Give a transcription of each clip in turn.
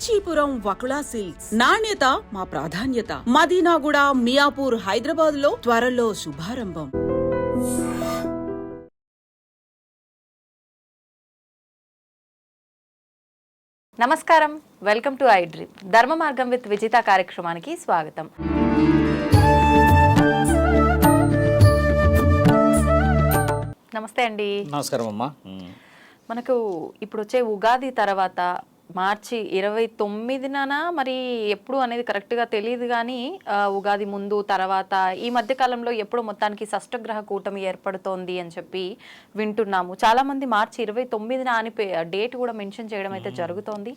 Kanchipuram Vakula silks. నాణ్యత మా ప్రాధాన్యత. మదీనాగుడ మియాపూర్ హైదరాబాద్లో త్వరలో శుభారంభం. నమస్కారం. Welcome to I dream. ధర్మ మార్గం విత్ విజిత కార్యక్రమానికి స్వాగతం. నమస్తే అండి. నమస్కారం అమ్మా. మనకు ఇప్పుడు వచ్చే ఉగాది తర్వాత మార్చి ఇరవై తొమ్మిదిన మరి ఎప్పుడు అనేది కరెక్ట్గా తెలియదు కానీ ఉగాది ముందు తర్వాత ఈ మధ్య కాలంలో ఎప్పుడు మొత్తానికి షష్టగ్రహ కూటమి ఏర్పడుతోంది అని చెప్పి వింటున్నాము. చాలా మంది మార్చి ఇరవై తొమ్మిదిన అని డేట్ కూడా మెన్షన్ చేయడం అయితే జరుగుతోంది.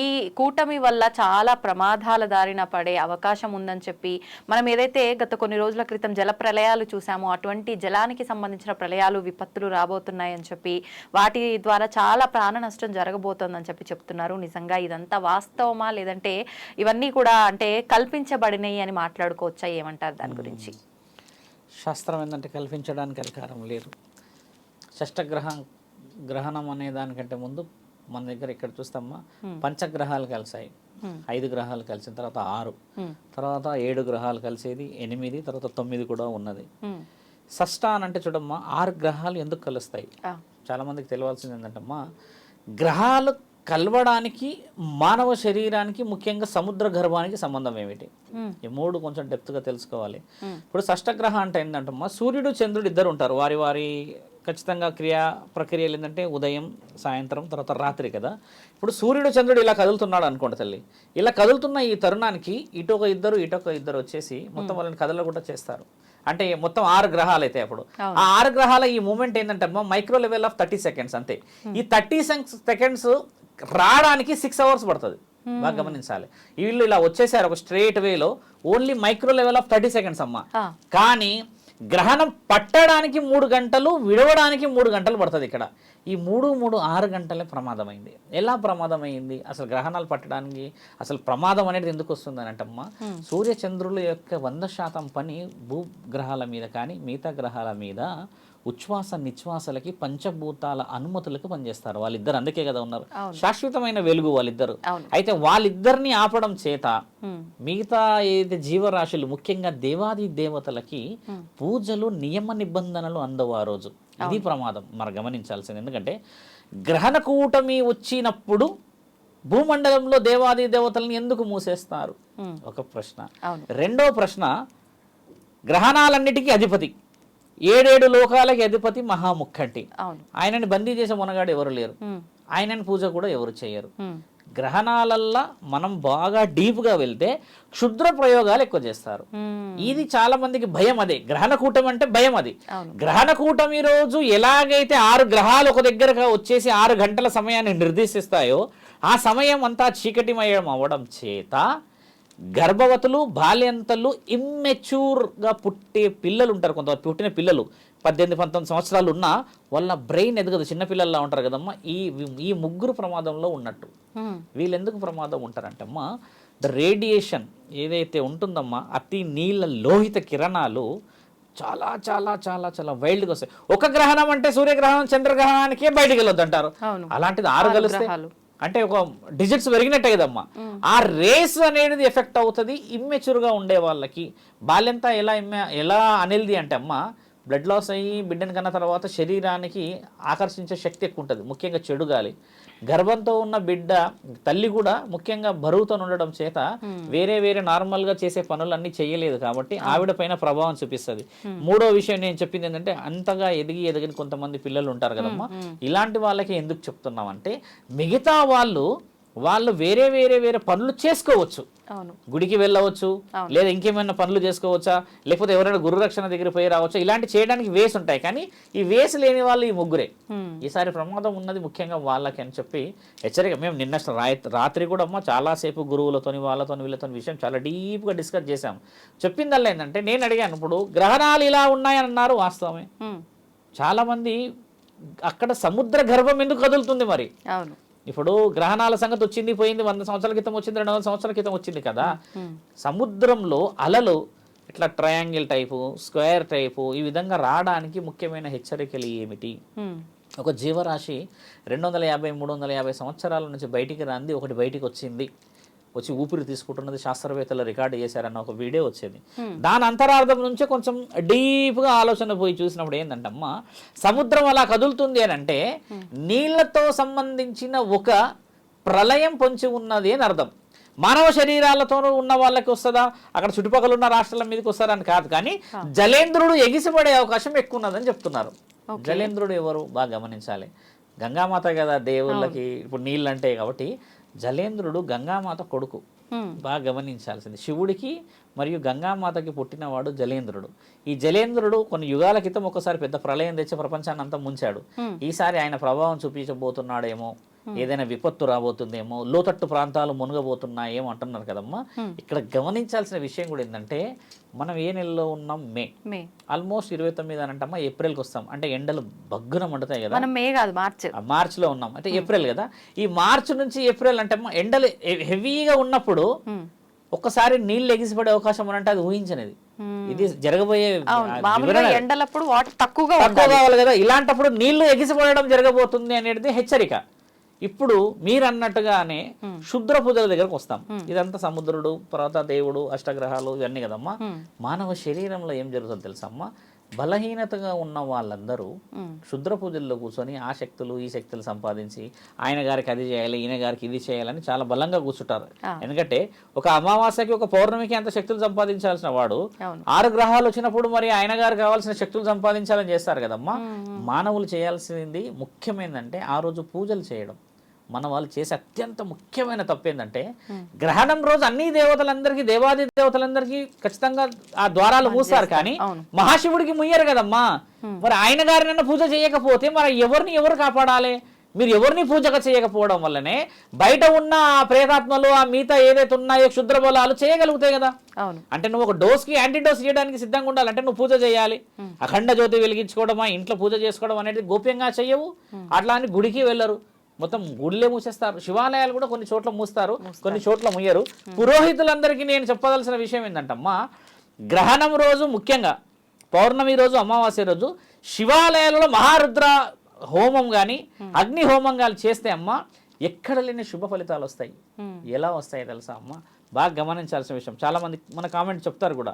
ఈ కూటమి వల్ల చాలా ప్రమాదాల దారిన పడే అవకాశం ఉందని చెప్పి మనం ఏదైతే గత కొన్ని రోజుల క్రితం జల ప్రళయాలు చూసామో అటువంటి జలానికి సంబంధించిన ప్రళయాలు విపత్తులు రాబోతున్నాయని చెప్పి వాటి ద్వారా చాలా ప్రాణ నష్టం జరగబోతోందని చెప్పి చెప్తున్నారు. నిజంగా ఇదంతా వాస్తవమా? లేదంటే ఇవన్నీ కూడా అంటే కల్పించబడినాయి అని మాట్లాడుకోవచ్చా? ఏమంటారు దాని గురించి? శాస్త్రం ఏంటంటే కల్పించడానికి అధికారం లేదు. షష్టగ్రహం గ్రహణం అనే దానికంటే ముందు మన దగ్గర ఇక్కడ చూస్తామా? పంచగ్రహాలు కలిసాయి ఐదు గ్రహాలు కలిసిన తర్వాత ఆరు. తర్వాత ఏడు గ్రహాలు కలిసేది ఎనిమిది తర్వాత తొమ్మిది కూడా ఉన్నది. షష్ట అని అంటే చూడమ్మా ఆరు గ్రహాలు ఎందుకు కలుస్తాయి? చాలా మందికి తెలియాల్సింది ఏంటంటమ్మా గ్రహాలు కలవడానికి మానవ శరీరానికి ముఖ్యంగా సముద్ర గర్భానికి సంబంధం ఏమిటి? ఈ మూడు కొంచెం డెప్త్గా తెలుసుకోవాలి. ఇప్పుడు షష్టగ్రహ అంటే ఏంటంటమ్మా సూర్యుడు చంద్రుడు ఇద్దరు ఉంటారు. వారి వారి ఖచ్చితంగా క్రియా ప్రక్రియలు ఏంటంటే ఉదయం సాయంత్రం తర్వాత రాత్రి కదా. ఇప్పుడు సూర్యుడు చంద్రుడు ఇలా కదులుతున్నాడు అనుకోండి తల్లి. ఇలా కదులుతున్న ఈ తరుణానికి ఇటొక ఇద్దరు ఇటొక ఇద్దరు వచ్చేసి మొత్తం వాళ్ళని కదలకుండా చేస్తారు. అంటే మొత్తం ఆరు గ్రహాలు అయితే అప్పుడు. ఆ ఆరు గ్రహాల ఈ మూమెంట్ ఏంటంటే micro level of thirty seconds అంతే. ఈ థర్టీ సెకండ్స్ రావడానికి సిక్స్ అవర్స్ పడుతుంది. బాగా గమనించాలి. వీళ్ళు ఇలా వచ్చేసారు ఒక స్ట్రేట్ వేలో only micro level of thirty seconds అమ్మా. కానీ గ్రహణం పట్టడానికి మూడు గంటలు విడవడానికి మూడు గంటలు పడుతుంది ఇక్కడ. ఈ మూడు మూడు ఆరు గంటలే ప్రమాదమైంది. ఎలా ప్రమాదమైంది? అసలు గ్రహణాలు పట్టడానికి అసలు ప్రమాదం అనేది ఎందుకు వస్తుంది అంటమ్మా? సూర్య చంద్రుల యొక్క వంద శాతం పని భూగ్రహాల మీద కానీ మిగతా గ్రహాల మీద ఉచ్ఛ్వాస నిశ్వాసలకి పంచభూతాల అనుమతులకు పనిచేస్తారు వాళ్ళిద్దరు. అందుకే కదా ఉన్నారు. శాశ్వతమైన వెలుగు వాళ్ళిద్దరు. అయితే వాళ్ళిద్దరిని ఆపడం చేత మిగతా ఏదైతే జీవరాశులు ముఖ్యంగా దేవాది దేవతలకి పూజలు నియమ నిబంధనలు అందవు ఆ రోజు. ఇది ప్రమాదం. మనం గమనించాల్సింది ఎందుకంటే గ్రహణ కూటమి వచ్చినప్పుడు భూమండలంలో దేవాది దేవతలను ఎందుకు మూసేస్తారు? ఒక ప్రశ్న. రెండో ప్రశ్న గ్రహణాలన్నిటికీ అధిపతి. ఏడేడు లోకాలకి అధిపతి మహాముఖంటి ఆయనని బందీ చేసే మునగాడు ఎవరు లేరు. ఆయనని పూజ కూడా ఎవరు చేయరు. గ్రహణాలల్లా మనం బాగా డీప్గా వెళ్తే క్షుద్ర ప్రయోగాలు ఎక్కువ చేస్తారు. ఇది చాలా మందికి భయం అదే. గ్రహణ కూటమి అంటే భయం అది. గ్రహణ కూటమి రోజు ఎలాగైతే ఆరు గ్రహాలు ఒక దగ్గరగా వచ్చేసి ఆరు గంటల సమయాన్ని నిర్దేశిస్తాయో ఆ సమయం అంతా చీకటిమయం అవ్వడం చేత గర్భవతులు బాల్యంతలు ఇమ్మెచ్యూర్గా పుట్టే పిల్లలు ఉంటారు కొంత పుట్టిన పిల్లలు. పద్దెనిమిది పంతొమ్మిది సంవత్సరాలు ఉన్నా వాళ్ళ బ్రెయిన్ ఎదగదు చిన్న పిల్లల్లా ఉంటారు కదమ్మా? ఈ ఈ ముగ్గురు ప్రమాదంలో ఉన్నట్టు. ఉమ్, వీళ్ళు ఎందుకు ప్రమాదం ఉంటారంటమ్మా? ద రేడియేషన్ ఏదైతే ఉంటుందమ్మా అతి నీళ్ళ లోహిత కిరణాలు చాలా చాలా చాలా చాలా వైల్డ్గా వస్తాయి. ఒక గ్రహణం అంటే సూర్యగ్రహణం చంద్రగ్రహణానికే బయటికి వెళ్ళొద్దు అంటారు. అలాంటిది ఆరు కలిస్తే. అంటే ఒక డిజిట్స్ పెరిగినట్టే కదమ్మా. ఆ రేస్ అనేది ఎఫెక్ట్ అవుతుంది ఇమ్మెచ్యూర్గా ఉండే వాళ్ళకి. బాల్యంతా ఎలా ఇమ్మె ఎలా అనేది అంటే అమ్మా బ్లడ్ లాస్ అయ్యి బిడ్డని కన్న తర్వాత శరీరానికి ఆకర్షించే శక్తి ఎక్కువ ఉంటుంది. ముఖ్యంగా చెడు గాలి. గర్భంతో ఉన్న బిడ్డ తల్లి కూడా ముఖ్యంగా బరువుతో ఉండడం చేత వేరే వేరే నార్మల్గా చేసే పనులన్నీ చేయలేదు కాబట్టి ఆవిడ పైన ప్రభావం చూపిస్తుంది. మూడో విషయం నేను చెప్పింది ఏంటంటే అంతగా ఎదిగి ఎదగని కొంతమంది పిల్లలు ఉంటారు కదమ్మా. ఇలాంటి వాళ్ళకి ఎందుకు చెప్తున్నామంటే మిగతా వాళ్ళు వాళ్ళు వేరే వేరే వేరే పనులు చేసుకోవచ్చు. గుడికి వెళ్ళవచ్చు లేదా ఇంకేమైనా పనులు చేసుకోవచ్చా? లేకపోతే ఎవరైనా గురురక్షణ దగ్గర పోయి రావచ్చా? ఇలాంటి చేయడానికి వేస్ ఉంటాయి. కానీ ఈ వేస్ లేని వాళ్ళు ఈ ముగ్గురే. ఈసారి ప్రమాదం ఉన్నది ముఖ్యంగా వాళ్ళకి అని చెప్పి హెచ్చరిక. మేము నిన్న రాత్రి కూడా అమ్మ చాలాసేపు గురువులతోని వాళ్ళతోని వీళ్ళతోని విషయం చాలా డీప్గా డిస్కస్ చేశాం చెప్పిందల్లా ఏంటంటే నేను అడిగాను ఇప్పుడు గ్రహణాలు ఇలా ఉన్నాయని అన్నారు వాస్తవమే చాలామంది అక్కడ సముద్ర గర్భం ఎందుకు కదులుతుంది మరి? ఇప్పుడు గ్రహణాల సంగతి వచ్చింది పోయింది వంద సంవత్సరాల క్రితం వచ్చింది రెండు వందల సంవత్సరాల క్రితం వచ్చింది కదా. సముద్రంలో అలలు ఇట్లా ట్రయాంగిల్ టైపు స్క్వేర్ టైపు ఈ విధంగా రావడానికి ముఖ్యమైన హెచ్చరికలు ఏమిటి? ఒక జీవరాశి రెండు వందల యాభై మూడు వందల యాభై సంవత్సరాల నుంచి బయటికి రాంది ఒకటి బయటికి వచ్చింది. వచ్చి ఊపిరి తీసుకుంటున్నది శాస్త్రవేత్తలు రికార్డు చేశారన్న ఒక వీడియో వచ్చేది. దాని అంతరార్థం నుంచే కొంచెం డీప్గా ఆలోచన పోయి చూసినప్పుడు ఏంటంటే అమ్మ సముద్రం అలా కదులుతుంది అని అంటే నీళ్ళతో సంబంధించిన ఒక ప్రళయం పొంచి ఉన్నది అని అర్థం. మానవ శరీరాలతో ఉన్న వాళ్ళకి వస్తుందా? అక్కడ చుట్టుపక్కల ఉన్న రాష్ట్రాల మీదకి వస్తారని కాదు కానీ జలేంద్రుడు ఎగిసిపడే అవకాశం ఎక్కువ ఉన్నదని చెప్తున్నారు జలేంద్రుడు ఎవరు? బాగా గమనించాలి. గంగామాత కదా దేవుళ్ళకి ఇప్పుడు నీళ్ళు అంటే కాబట్టి జలేంద్రుడు గంగామాత కొడుకు. బాగా గమనించాల్సింది. శివుడికి మరియు గంగామాతకి పుట్టినవాడు జలేంద్రుడు. ఈ జలేంద్రుడు కొన్ని యుగాల క్రితం ఒకసారి పెద్ద ప్రళయం తెచ్చి ప్రపంచాన్ని అంతా ముంచాడు. ఈసారి ఆయన ప్రభావం చూపించబోతున్నాడేమో. ఏదైనా విపత్తు రాబోతుందేమో లోతట్టు ప్రాంతాలు మునగబోతున్నాయేమో అంటున్నారు కదమ్మా. ఇక్కడ గమనించాల్సిన విషయం కూడా ఏంటంటే మనం ఏ నెలలో ఉన్నాం? మే. మే. ఆల్మోస్ట్ ఇరవై తొమ్మిది అని అంటమ్మా ఏప్రిల్కి వస్తాం. అంటే ఎండలు బగ్గున మండుతాయి కదా. మనం మే కాదు మార్చ్. మార్చిలో ఉన్నాం. అంటే ఏప్రిల్ కదా. ఈ మార్చి నుంచి ఏప్రిల్ అంటే అమ్మా ఎండలు హెవీగా ఉన్నప్పుడు ఒక్కసారి నీళ్ళు ఎగిసిపడే అవకాశం అంటే అది ఊహించనిది. ఇది జరగబోయే. ఎండలప్పుడు వాటర్ తక్కువగా తక్కువ కావాలి కదా. ఇలాంటప్పుడు నీళ్ళు ఎగిసిపడడం జరగబోతుంది అనేది హెచ్చరిక. ఇప్పుడు మీరు అన్నట్టుగానే శుద్ర పూజల దగ్గరకు వస్తాం. ఇదంతా సముద్రుడు తర్వాత దేవుడు అష్టగ్రహాలు ఇవన్నీ కదమ్మా. మానవ శరీరంలో ఏం జరుగుతుందో తెలుసమ్మా? బలహీనతగా ఉన్న వాళ్ళందరూ శుద్ర పూజల్లో కూర్చొని ఆ శక్తులు ఈ శక్తులు సంపాదించి ఆయన గారికి అది చేయాలి ఈయన గారికి ఇది చేయాలని చాలా బలంగా కూర్చుంటారు. ఎందుకంటే ఒక అమావాస్యకి ఒక పౌర్ణమికి అంత శక్తులు సంపాదించాల్సిన వాడు. ఆరు గ్రహాలు వచ్చినప్పుడు మరి ఆయన గారు కావాల్సిన శక్తులు సంపాదించాలని చేస్తారు కదమ్మా. మానవులు చేయాల్సింది ముఖ్యమైనదంటే ఆ రోజు పూజలు చేయడం. మన వాళ్ళు చేసే అత్యంత ముఖ్యమైన తప్పు ఏంటంటే గ్రహణం రోజు అన్ని దేవతలందరికీ దేవాది దేవతలందరికీ ఖచ్చితంగా ఆ ద్వారాలు మూస్తారు కానీ. మహాశివుడికి ముయ్యరు కదమ్మా. మరి ఆయన గారినన్నా పూజ చేయకపోతే మరి ఎవరిని ఎవరు కాపాడాలి? మీరు ఎవరిని పూజగా చేయకపోవడం వల్లనే బయట ఉన్న ఆ ప్రేతాత్మలు ఆ మిగతా ఏదైతే ఉన్నాయో క్షుద్ర బలాలు చేయగలుగుతాయి కదా. అంటే నువ్వు ఒక డోస్కి యాంటీ డోస్ చేయడానికి సిద్ధంగా ఉండాలంటే నువ్వు పూజ చేయాలి. అఖండ జ్యోతి వెలిగించుకోవడమా ఇంట్లో పూజ చేసుకోవడం అనేది గోప్యంగా చెయ్యవు అట్లా అని గుడికి వెళ్ళరు. మొత్తం గుడిలే మూసేస్తారు. శివాలయాలు కూడా కొన్ని చోట్ల మూస్తారు కొన్ని చోట్ల ముయ్యరు. పురోహితులందరికీ నేను చెప్పదలసిన విషయం ఏంటంటమ్మా గ్రహణం రోజు ముఖ్యంగా పౌర్ణమి రోజు అమావాస్య రోజు శివాలయాలలో మహారుద్ర హోమం కానీ అగ్ని హోమం కానీ చేస్తే అమ్మ ఎక్కడ లేని శుభ ఫలితాలు వస్తాయి. ఎలా వస్తాయి తెలుసా అమ్మ? బాగా గమనించాల్సిన విషయం. చాలా మంది మన కామెంట్ చెప్తారు కూడా.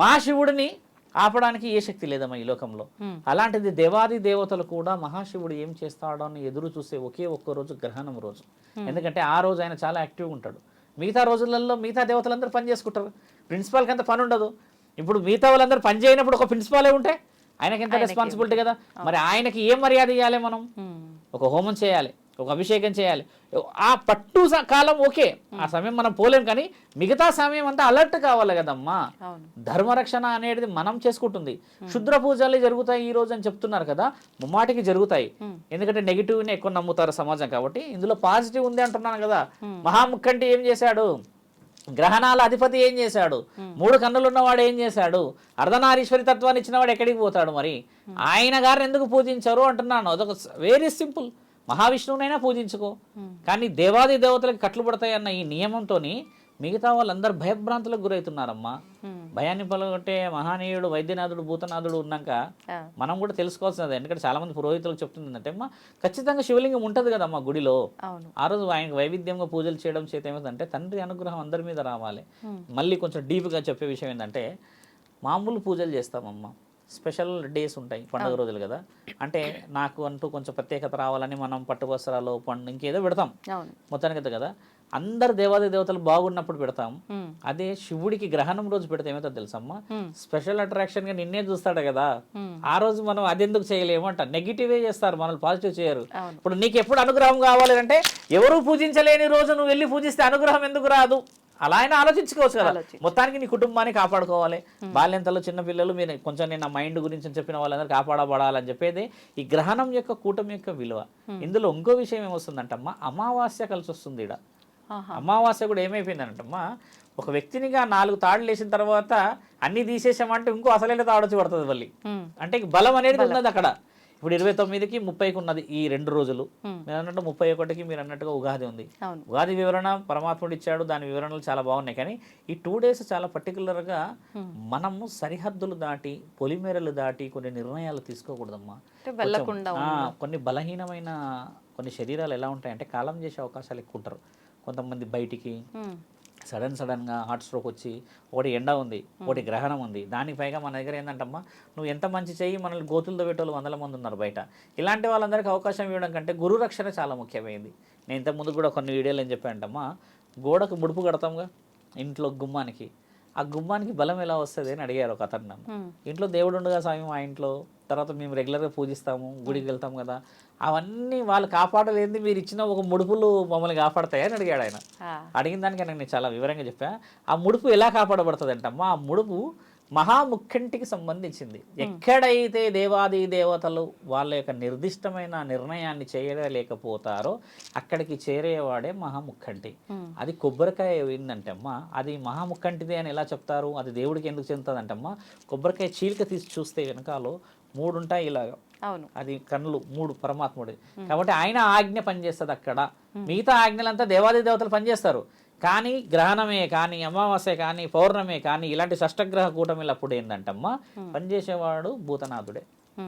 మహాశివుడిని ఆపడానికి ఏ శక్తి లేదమ్మా ఈ లోకంలో. అలాంటిది దేవాది దేవతలు కూడా మహాశివుడు ఏం చేస్తాడో అని ఎదురు చూసే ఒకే ఒక్క రోజు గ్రహణం రోజు. ఎందుకంటే ఆ రోజు ఆయన చాలా యాక్టివ్గా ఉంటాడు. మిగతా రోజులలో మిగతా దేవతలందరూ పని చేసుకుంటారు. ప్రిన్సిపాల్కి అంత పని ఉండదు. ఇప్పుడు మిగతా వాళ్ళందరూ పని చేయనప్పుడు ఒక ప్రిన్సిపాలే ఉంటే ఆయనకి ఎంత రెస్పాన్సిబిలిటీ కదా. మరి ఆయనకి ఏం మర్యాద ఇవ్వాలి మనం? ఒక హోమం చేయాలి. ఒక అభిషేకం చేయాలి. ఆ పట్టు కాలం ఓకే. ఆ సమయం మనం పోలేం కానీ మిగతా సమయం అంతా అలర్ట్ కావాలి కదమ్మా. ధర్మరక్షణ అనేది మనం చేసుకుంటుంది. శుద్ర పూజలే జరుగుతాయి ఈ రోజు అని చెప్తున్నారు కదా ముమ్మాటికి జరుగుతాయి. ఎందుకంటే నెగిటివ్ని ఎక్కువ నమ్ముతారు సమాజం కాబట్టి ఇందులో పాజిటివ్ ఉంది అంటున్నాను కదా. మహాముఖంటి ఏం చేశాడు? గ్రహణాల అధిపతి ఏం చేశాడు? మూడు కన్నులు ఉన్నవాడు ఏం చేశాడు? అర్ధనారీశ్వరి తత్వాన్ని ఇచ్చినవాడు ఎక్కడికి పోతాడు మరి? ఆయన గారిని ఎందుకు పూజించారు అంటున్నాను. అదొక వెరీ సింపుల్ మహావిష్ణువునైనా పూజించుకో. కానీ దేవాది దేవతలకు కట్లు పడతాయి అన్న ఈ నియమంతోని మిగతా వాళ్ళందరూ భయభ్రాంతులకు గురవుతున్నారమ్మా. భయాన్ని పొలగొట్టే మహానీయుడు వైద్యనాథుడు భూతనాథుడు ఉన్నాక. మనం కూడా తెలుసుకోవాల్సినది ఎందుకంటే చాలా మంది పురోహితులకు చెప్తుందంటే అమ్మా ఖచ్చితంగా శివలింగం ఉంటుంది కదమ్మా గుడిలో. ఆ రోజు ఆయనకు వైవిధ్యంగా పూజలు చేయడం చేత ఏమిటంటే తండ్రి అనుగ్రహం అందరి మీద రావాలి. మళ్ళీ కొంచెం డీప్గా చెప్పే విషయం ఏంటంటే మామూలు పూజలు చేస్తామమ్మా. స్పెషల్ డేస్ ఉంటాయి పండుగ రోజులు కదా. అంటే నాకు అంటూ కొంచెం ప్రత్యేకత రావాలని మనం పట్టు వస్త్రాలు పండు ఇంకేదో పెడతాం. మొత్తానికి కదా. అందరు దేవాది దేవతలు బాగున్నప్పుడు పెడతాం. అదే శివుడికి గ్రహణం రోజు పెడితే ఏమవుతుందో తెలుసమ్మా? స్పెషల్ అట్రాక్షన్గా నిన్నే చూస్తాడు కదా. ఆ రోజు మనం అదెందుకు చేయలేము అంట. నెగిటివే చేస్తారు మనల్ని పాజిటివ్ చేయరు. ఇప్పుడు నీకు ఎప్పుడు అనుగ్రహం కావాలి అంటే ఎవరు పూజించలేని రోజు నువ్వు వెళ్ళి పూజిస్తే అనుగ్రహం ఎందుకు రాదు? అలా అయినా ఆలోచించుకోవచ్చు కదా. మొత్తానికి నీ కుటుంబాన్ని కాపాడుకోవాలి. బాల్యంతలో చిన్న పిల్లలు మీరు కొంచెం నేను నా మైండ్ గురించి చెప్పిన వాళ్ళందరూ కాపాడబడాలని చెప్పేది ఈ గ్రహణం యొక్క కూటమి యొక్క విలువ. ఇందులో ఇంకో విషయం ఏమొస్తుందంటమ్మా? అమావాస్య కలిసి వస్తుంది ఆహా. అమావాస్య కూడా ఏమైపోయిందంటమ్మా? ఒక వ్యక్తినిగా నాలుగు తాళ్ళు వేసిన తర్వాత అన్ని తీసేసామంటే ఇంకో అసలైన తాడు వచ్చి పడుతుంది మళ్ళీ. అంటే బలం అనేది ఉన్నది అక్కడ. ఇప్పుడు ఇరవై తొమ్మిదికి ముప్పైకి ఉన్నది ఈ రెండు రోజులు. మీరు అన్నట్టు ముప్పై ఒకటికి మీరు అన్నట్టుగా ఉగాది ఉంది. ఉగాది వివరణ పరమాత్ముడు ఇచ్చాడు దాని వివరణలు చాలా బాగున్నాయి. కానీ ఈ టూ డేస్ చాలా పర్టికులర్గా మనము సరిహద్దులు దాటి పొలిమేరలు దాటి కొన్ని నిర్ణయాలు తీసుకోకూడదమ్మా. కొన్ని బలహీనమైన కొన్ని శరీరాలు ఎలా ఉంటాయంటే కాలం చేసే అవకాశాలు ఎక్కువ ఉంటారు. కొంతమంది బయటికి సడన్ సడన్గా హార్ట్ స్ట్రోక్ వచ్చి ఒకటి ఎండ ఉంది ఒకటి గ్రహణం ఉంది. దానికి పైగా మన దగ్గర ఏంటంటమ్మా నువ్వు ఎంత మంచి చెయ్యి మనల్ని గోతులతో పెట్టేవాళ్ళు వందల మంది ఉన్నారు బయట. ఇలాంటి వాళ్ళందరికీ అవకాశం ఇవ్వడం కంటే గురు రక్షణ చాలా ముఖ్యమైంది. నేను ఇంతకుముందు కూడా కొన్ని వీడియోలు ఏం చెప్పానంటమ్మా గోడకు ముడుపు కడతాంగా ఇంట్లో గుమ్మానికి. ఆ గుమ్మానికి బలం ఎలా వస్తుంది అని అడిగారు ఒక అతను నన్ను. ఇంట్లో దేవుడు ఉండగా స్వామి మా ఇంట్లో తర్వాత మేము రెగ్యులర్గా పూజిస్తాము గుడికి వెళ్తాం కదా. అవన్నీ వాళ్ళు కాపాడలేంది మీరు ఇచ్చిన ఒక ముడుపులు మమ్మల్ని కాపాడతాయని అడిగాడు ఆయన. అడిగిన దానికి నేను చాలా వివరంగా చెప్పా. ఆ ముడుపు ఎలా కాపాడబడుతుంది అంటమ్మా ఆ ముడుపు మహాముఖంటికి సంబంధించింది. ఎక్కడైతే దేవాది దేవతలు వాళ్ళ యొక్క నిర్దిష్టమైన నిర్ణయాన్ని చేయలేకపోతారో అక్కడికి చేరేవాడే మహాముఖంటి అది కొబ్బరికాయ ఏంటంటే అమ్మా అది మహాముఖంటిది అని ఎలా చెప్తారు? అది దేవుడికి ఎందుకు చెందుతుంది అమ్మా కొబ్బరికాయ చీలిక తీసి చూస్తే వెనకాలో మూడు ఉంటాయి ఇలాగ. అవును. అది కన్నులు మూడు పరమాత్ముడి కాబట్టి ఆయన ఆజ్ఞ పనిచేస్తుంది అక్కడ. మిగతా ఆజ్ఞలంతా దేవాది దేవతలు పనిచేస్తారు. కానీ గ్రహణమే కానీ అమావాస్య కానీ పౌర్ణమే కానీ ఇలాంటి షష్టగ్రహ కూటమిలప్పుడు ఏంటంటమ్మా పనిచేసేవాడు భూతనాథుడే.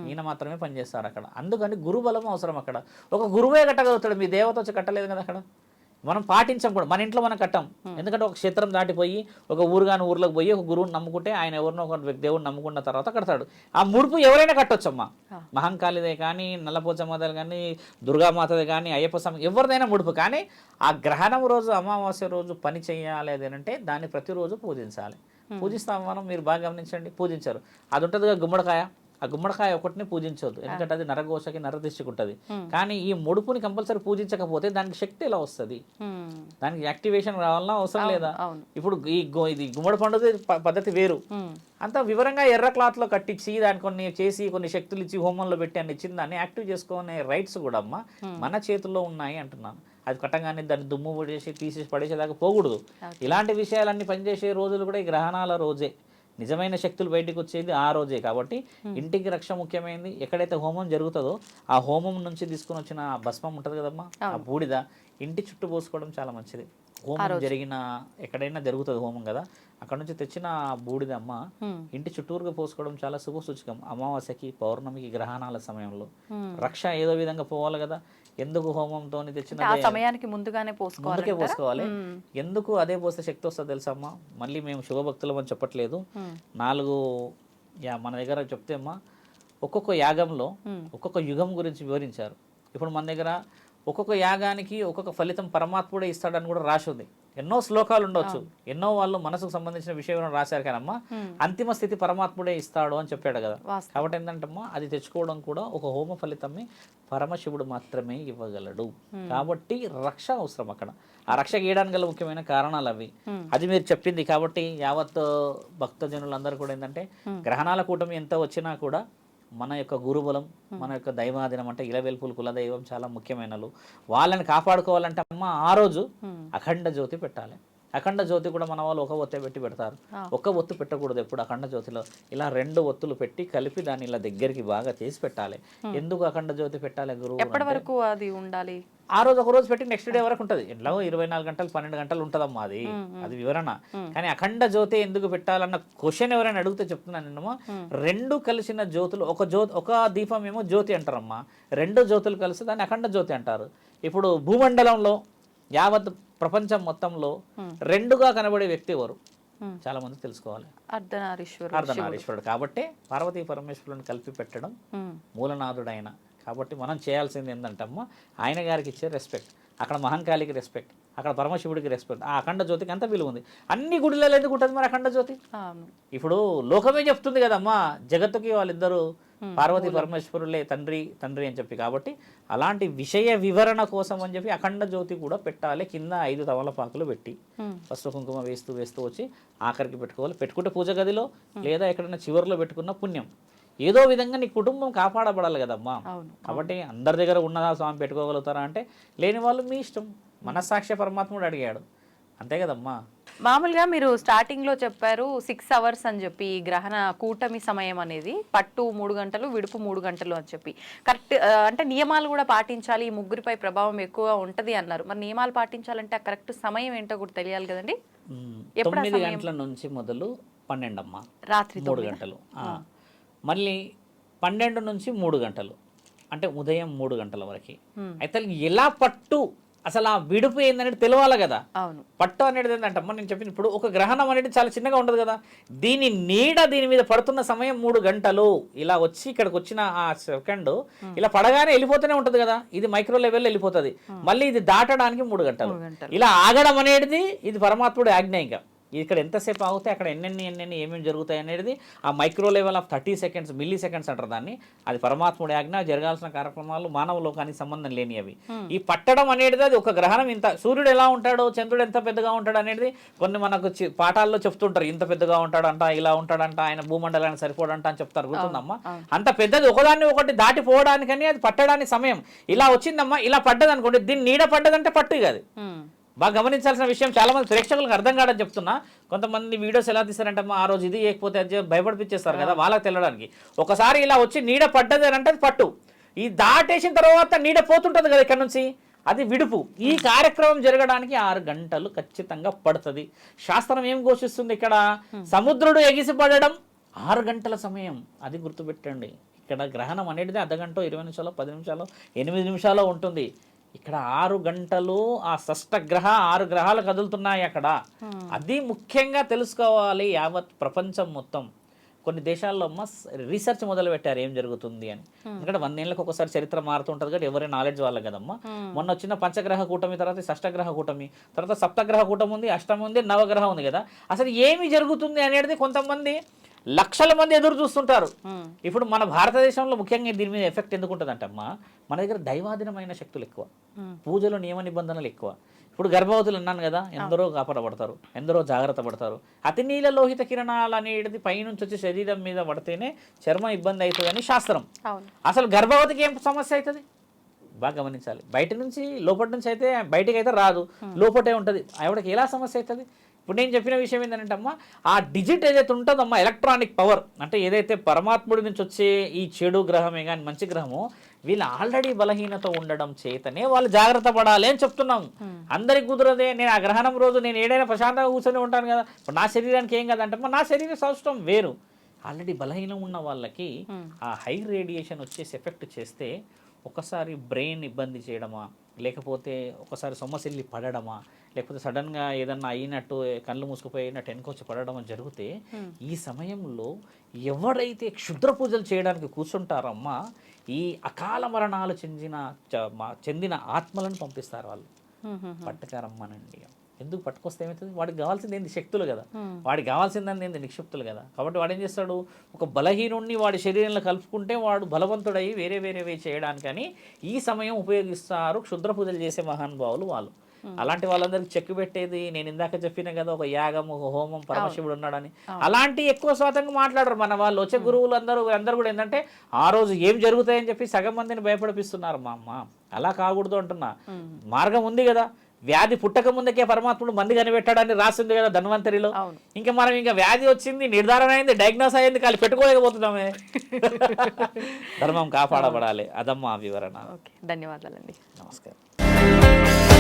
ఈయన మాత్రమే పనిచేస్తారు అక్కడ అందుకని గురుబలం అవసరం అక్కడ ఒక గురువే కట్టగలుగుతాడు. మీ దేవత వచ్చి కట్టలేదు కదా అక్కడ. మనం పాటించం కూడా. మన ఇంట్లో మనం కట్టాం. ఎందుకంటే ఒక క్షేత్రం దాటిపోయి ఒక ఊరుగాని ఊర్లోకి పోయి ఒక గురువుని నమ్ముకుంటే ఆయన ఎవరినో ఒక వ్యక్తి దేవుడిని నమ్ముకున్న తర్వాత కడతాడు. ఆ ముడుపు ఎవరైనా కట్టొచ్చమ్మా. మహంకాళిదే కానీ నల్లపోచమ్మదే కానీ దుర్గామాతదే కానీ అయ్యప్ప స్వామి ఎవరిదైనా ముడుపు. కానీ ఆ గ్రహణం రోజు అమావాస్య రోజు పని చేయాలి అంటే దాన్ని ప్రతిరోజు పూజించాలి. పూజిస్తాం మనం మీరు బాగా గమనించండి. పూజించారు. అది ఉంటుందిగా గుమ్మడికాయ? ఆ గుమ్మడికాయ ఒకటిని పూజించవద్దు ఎందుకంటే అది నరఘోషకి నరదిష్టికి ఉంటుంది కానీ ఈ ముడుపుని కంపల్సరీ పూజించకపోతే దానికి శక్తి ఎలా వస్తుంది? దానికి యాక్టివేషన్ రావాలన్నా అవసరం లేదా? ఇప్పుడు ఈ ఇది గుమ్మడి పండుగ పద్ధతి వేరు. అంత వివరంగా ఎర్ర క్లాత్లో కట్టించి దాన్ని కొన్ని చేసి కొన్ని శక్తులు ఇచ్చి హోమంలో పెట్టి అన్ని ఇచ్చిన దాన్ని యాక్టివ్ చేసుకునే రైట్స్ కూడా అమ్మ మన చేతుల్లో ఉన్నాయి అంటున్నాను. అది కట్టగానే దాన్ని దుమ్ము పడేసి తీసేసి పడేసేదాకా పోకూడదు. ఇలాంటి విషయాలన్నీ పనిచేసే రోజులు కూడా ఈ గ్రహణాల రోజే. నిజమైన శక్తులు బయటకు వచ్చేది ఆ రోజే కాబట్టి ఇంటికి రక్ష ముఖ్యమైనది ఎక్కడైతే హోమం జరుగుతుందో ఆ హోమం నుంచి తీసుకుని వచ్చిన ఆ భస్మం ఉంటుంది కదమ్మా? ఆ బూడిద ఇంటి చుట్టూ పోసుకోవడం చాలా మంచిది. హోమం జరిగిన ఎక్కడైనా జరుగుతుంది హోమం కదా? అక్కడ నుంచి తెచ్చిన ఆ బూడిద అమ్మ ఉమ్, ఇంటి చుట్టూరుగా పోసుకోవడం చాలా శుభ సూచకం. అమావాస్యకి పౌర్ణమికి గ్రహణాల సమయంలో. ఉమ్. రక్ష ఏదో విధంగా పోవాలి కదా? ఎందుకు హోమంతో తెచ్చిన సమయానికి ముందుగానే పోసుకోవాలి ముందుకే పోసుకోవాలి. ఎందుకు అదే పోస్తే శక్తి వస్తుంది తెలుసమ్మా? మళ్ళీ మేము శుభభక్తులం అని చెప్పట్లేదు. నాలుగు యా మన దగ్గర చెప్తే అమ్మా ఒక్కొక్క యాగంలో ఒక్కొక్క యుగం గురించి వివరించారు. ఇప్పుడు మన దగ్గర ఒక్కొక్క యాగానికి ఒక్కొక్క ఫలితం పరమాత్ముడే ఇస్తాడని కూడా రాసి ఉంది. ఎన్నో శ్లోకాలు ఉండొచ్చు. ఎన్నో వాళ్ళు మనసుకు సంబంధించిన విషయం రాశారు కానమ్మా. అంతిమ స్థితి పరమాత్ముడే ఇస్తాడు అని చెప్పాడు కదా. కాబట్టి ఏంటంటమ్మా అది తెచ్చుకోవడం కూడా ఒక హోమ ఫలితమే పరమశివుడు మాత్రమే ఇవ్వగలడు. కాబట్టి రక్ష అవసరం అక్కడ. ఆ రక్ష గీయడానికి గల ముఖ్యమైన కారణాలు అవి. అది మీరు చెప్పింది కాబట్టి యావత్ భక్తజనులందరూ కూడా ఏంటంటే గ్రహణాల కూటమి ఎంత వచ్చినా కూడా మన యొక్క గురుబలం మన యొక్క దైవాధీనం అంటే ఇలవెల్పులు కులదైవం చాలా ముఖ్యమైనలు. వాళ్ళని కాపాడుకోవాలంటే అమ్మ ఆ రోజు అఖండ జ్యోతి పెట్టాలి. అఖండ జ్యోతి కూడా మన వాళ్ళు ఒక ఒత్తే పెట్టి పెడతారు. ఆ. ఒక్క ఒత్తు పెట్టకూడదు ఎప్పుడు అఖండ జ్యోతిలో. ఇలా రెండు ఒత్తులు పెట్టి కలిపి దాన్ని ఇలా దగ్గరికి బాగా చేసి పెట్టాలి. ఎందుకు అఖండ జ్యోతి పెట్టాలి గురువు ఎప్పటి వరకు అది ఉండాలి? ఆ రోజు ఒక రోజు పెట్టి నెక్స్ట్ డే వరకు ఉంటుంది. ఎట్లాగో ఇరవై నాలుగు గంటలు పన్నెండు గంటలు ఉంటుందమ్మా అది. అది వివరణ. కానీ అఖండ జ్యోతి ఎందుకు పెట్టాలన్న క్వశ్చన్ ఎవరైనా అడిగితే చెప్తున్నాను నేను రెండు కలిసిన జ్యోతులు ఒక జ్యోతి ఒక దీపం ఏమో జ్యోతి అంటారమ్మా. రెండు జ్యోతులు కలిసి దాన్ని అఖండ జ్యోతి అంటారు. ఇప్పుడు భూమండలంలో యావత్ ప్రపంచం మొత్తంలో రెండుగా కనబడే వ్యక్తి ఎవరు? Hmm. చాలా మంది తెలుసుకోవాలి. అర్ధనారీశ్వరుడు అర్ధనారీశ్వరుడు. కాబట్టి పార్వతీ పరమేశ్వరుని కలిపి పెట్టడం ఉమ్, మూలనాథుడైన. కాబట్టి మనం చేయాల్సింది ఏంటంటే అమ్మ ఆయన గారికి ఇచ్చే రెస్పెక్ట్ అక్కడ మహంకాళికి రెస్పెక్ట్ అక్కడ పరమశివుడికి రెస్పెక్ట్ ఆ అఖండ జ్యోతికి అంత విలువ ఉంది. అన్ని గుడిలలో ఎందుకు ఉంటుంది మరి అఖండ జ్యోతి? ఇప్పుడు లోకమే చెప్తుంది కదమ్మా జగత్తుకి వాళ్ళిద్దరూ పార్వతి పరమేశ్వరులే తండ్రి తండ్రి అని చెప్పి. కాబట్టి అలాంటి విషయ వివరణ కోసం అని చెప్పి అఖండ జ్యోతి కూడా పెట్టాలి. కింద ఐదు తమలపాకులు పెట్టి. పసుపు కుంకుమ వేస్తూ వేస్తూ వచ్చి ఆఖరికి పెట్టుకోవాలి. పెట్టుకుంటే పూజ గదిలో లేదా ఎక్కడైనా చివరిలో పెట్టుకున్న పుణ్యం. ఏదో విధంగా నీ కుటుంబం కాపాడబడాలి కదమ్మా. కాబట్టి అందరి దగ్గర ఉన్నదా స్వామి పెట్టుకోగలుగుతారా అంటే లేని వాళ్ళు మీ ఇష్టం. మనస్సాక్షి పరమాత్ముడు అడిగాడు. అంతే కదమ్మా. మామూలుగా మీరు స్టార్టింగ్లో చెప్పారు సిక్స్ అవర్స్ అని చెప్పి గ్రహణ కూటమి సమయం అనేది పట్టు మూడు గంటలు విడుపు మూడు గంటలు అని చెప్పి కరెక్ట్ అంటే నియమాలు కూడా పాటించాలి ఈ ముగ్గురిపై ప్రభావం ఎక్కువగా ఉంటది అన్నారు మరి నియమాలు పాటించాలంటే ఆ కరెక్ట్ సమయం ఏంటో కూడా తెలియాలి కదండి. ఎప్పుడు తొమ్మిది? గంటల నుంచి మొదలు పన్నెండమ్మ రాత్రి మూడు? గంటలు. మళ్ళీ పన్నెండు నుంచి మూడు గంటలు అంటే ఉదయం మూడు గంటల వరకు. అయితే ఎలా పట్టు అసలు ఆ విడుపు ఏందనేది తెలియాలి కదా. అవును. పట్టు అనేది ఏంటంటే అమ్మ నేను చెప్పిన ఇప్పుడు ఒక గ్రహణం అనేది చాలా చిన్నగా ఉండదు కదా. దీని నీడ దీని మీద పడుతున్న సమయం మూడు గంటలు. ఇలా వచ్చి ఇక్కడికి వచ్చిన ఆ సెకండ్ ఇలా పడగానే వెళ్ళిపోతూనే ఉంటుంది కదా. ఇది మైక్రో లెవెల్లో వెళ్ళిపోతుంది. మళ్ళీ ఇది దాటడానికి మూడు గంటలు. మూడు గంటలు. ఇలా ఆగడం అనేది ఇది పరమాత్ముడి ఆజ్ఞ ఇంకా. ఇక్కడ ఎంతసేపు ఆగితే అక్కడ ఎన్నెన్ని ఎన్నెన్ని ఏమేమి జరుగుతాయి అనేది ఆ micro level of thirty seconds milliseconds అంటారు దాన్ని. అది పరమాత్ముడి ఆజ్ఞ జరగాల్సిన కార్యక్రమాలు మానవ లోకానికి సంబంధం లేని అవి ఈ పట్టడం అనేది అది ఒక గ్రహణం. ఇంత సూర్యుడు ఎలా ఉంటాడో చంద్రుడు ఎంత పెద్దగా ఉంటాడు అనేది కొన్ని మనకు పాఠాల్లో చెప్తుంటారు. ఇంత పెద్దగా ఉంటాడంట ఇలా ఉంటాడంట ఆయన భూమండలానికి సరిపోడంట అని చెప్తారు. గుర్తుందమ్మా? అంత పెద్దది ఒకదాన్ని ఒకటి దాటిపోవడానికని అది పట్టడానికి సమయం. ఇలా వచ్చిందమ్మా ఇలా పడ్డది అనుకోండి దీన్ని నీడ పడ్డదంటే పట్టు ఉమ్. బాగా గమనించాల్సిన విషయం చాలా మంది ప్రేక్షకులకు అర్థం కాదని చెప్తున్నా. కొంతమంది వీడియోస్ ఎలా తీస్తారంటే ఆ రోజు ఇది చేయకపోతే అది భయపడిపించేస్తారు కదా వాళ్ళకి తెలడానికి. ఒకసారి ఇలా వచ్చి నీడ పడ్డది అని అంటే అది పట్టు. ఈ దాటేసిన తర్వాత నీడ పోతుంటుంది కదా ఇక్కడ నుంచి. అది విడుపు. ఈ కార్యక్రమం జరగడానికి ఆరు గంటలు ఖచ్చితంగా పడుతుంది. శాస్త్రం ఏం ఘోషిస్తుంది ఇక్కడ? సముద్రుడు ఎగిసి పడడం ఆరు గంటల సమయం. అది గుర్తుపెట్టండి. ఇక్కడ గ్రహణం అనేది అర్ధగంట ఇరవై నిమిషాలు పది నిమిషాలు ఎనిమిది నిమిషాలు ఉంటుంది. ఇక్కడ ఆరు గంటలు ఆ షష్టగ్రహ ఆరు గ్రహాలు కదులుతున్నాయి అక్కడ. అది ముఖ్యంగా తెలుసుకోవాలి యావత్ ప్రపంచం మొత్తం. కొన్ని దేశాల్లో అమ్మ రీసెర్చ్ మొదలు పెట్టారు ఏం జరుగుతుంది అని. ఎందుకంటే వందేళ్ళకి ఒకసారి చరిత్ర మారుతుంటుంది కాబట్టి ఎవరి నాలెడ్జ్ వాళ్ళకి కదమ్మా. మొన్న వచ్చిన పంచగ్రహ కూటమి తర్వాత షష్టగ్రహ కూటమి తర్వాత సప్తగ్రహ కూటమి ఉంది అష్టమి ఉంది నవగ్రహం ఉంది కదా. అసలు ఏమి జరుగుతుంది అనేది కొంతమంది లక్షల మంది ఎదురు చూస్తుంటారు. ఇప్పుడు మన భారతదేశంలో ముఖ్యంగా దీని మీద ఎఫెక్ట్ ఎందుకు ఉంటుందంటే అమ్మా మన దగ్గర దైవాధీనమైన శక్తులు ఎక్కువ. పూజలు నియమ నిబంధనలు ఎక్కువ. ఇప్పుడు గర్భవతులు అన్నాను కదా ఎందరో కాపాడబడతారు ఎందరో జాగ్రత్త పడతారు. అతి నీల లోహిత కిరణాలు అనేది పైనుంచి వచ్చి శరీరం మీద పడితేనే చర్మం ఇబ్బంది అవుతుందని శాస్త్రం. అసలు గర్భవతికి ఏం సమస్య అవుతుంది? బాగా గమనించాలి. బయట నుంచి లోపటి నుంచి అయితే బయటకి అయితే రాదు లోపటే ఉంటుంది. ఆవిడకి ఎలా సమస్య అవుతుంది? ఇప్పుడు నేను చెప్పిన విషయం ఏంటంటే అమ్మా ఆ డిజిట్ ఏదైతే ఉంటుందో అమ్మా ఎలక్ట్రానిక్ పవర్ అంటే ఏదైతే పరమాత్ముడి నుంచి వచ్చే ఈ చెడు గ్రహమే కానీ మంచి గ్రహము వీళ్ళు ఆల్రెడీ బలహీనత ఉండడం చేతనే వాళ్ళు జాగ్రత్త పడాలి అని చెప్తున్నాం. అందరికి కుదరదే నేను ఆ గ్రహణం రోజు నేను ఏడైనా ప్రశాంతంగా కూర్చొని ఉంటాను కదా ఇప్పుడు నా శరీరానికి ఏం కదంటే నా శరీర సౌష్టం వేరు. ఆల్రెడీ బలహీనం ఉన్న వాళ్ళకి ఆ హై రేడియేషన్ వచ్చేసి ఎఫెక్ట్ చేస్తే ఒకసారి బ్రెయిన్ ఇబ్బంది చేయడమా లేకపోతే ఒకసారి సొమ్మసిల్లి పడడమా? లేకపోతే సడన్గా ఏదన్నా అయినట్టు కళ్ళు మూసుకుపోయినట్టు వెనుకొచ్చి పడడం జరిగితే ఈ సమయంలో ఎవరైతే క్షుద్ర పూజలు చేయడానికి కూర్చుంటారమ్మా ఈ అకాల మరణాలు చెందిన చెందిన ఆత్మలను పంపిస్తారు వాళ్ళు. పట్టుకారమ్మనండి. ఎందుకు పట్టుకొస్తే ఏమవుతుంది? వాడికి కావాల్సింది ఏంది? శక్తులు కదా. వాడికి కావాల్సింది ఏంది? నిక్షిప్తులు కదా. కాబట్టి వాడు ఏం చేస్తాడు? ఒక బలహీనుణ్ణి వాడి శరీరంలో కలుపుకుంటే వాడు బలవంతుడై వేరే వేరేవే చేయడానికని ఈ సమయం ఉపయోగిస్తారు క్షుద్ర పూజలు చేసే మహానుభావులు వాళ్ళు. అలాంటి వాళ్ళందరికి చెక్కు పెట్టేది నేను ఇందాక చెప్పిన కదా ఒక యాగం ఒక హోమం పరమశివుడు ఉన్నాడని. అలాంటి ఎక్కువ శాతంగా మాట్లాడరు మన వాళ్ళు. వచ్చే గురువులు అందరూ అందరూ కూడా ఏంటంటే ఆ రోజు ఏం జరుగుతాయని చెప్పి సగం మందిని భయపడిపిస్తున్నారు మా అమ్మ. అలా కాకూడదు అంటున్నా. మార్గం ఉంది కదా. వ్యాధి పుట్టక ముందుకే పరమాత్ముడు మంది కనిపెట్టాడని రాసింది కదా ధన్వంతరిలో. ఇంకా మనం ఇంకా వ్యాధి వచ్చింది నిర్ధారణ అయింది డయాగ్నోస్ అయింది కాళ్ళు పెట్టుకోలేకపోతున్నామే. ధర్మం కాపాడబడాలి. అదమ్మా వివరణ. ధన్యవాదాలండి. నమస్కారం.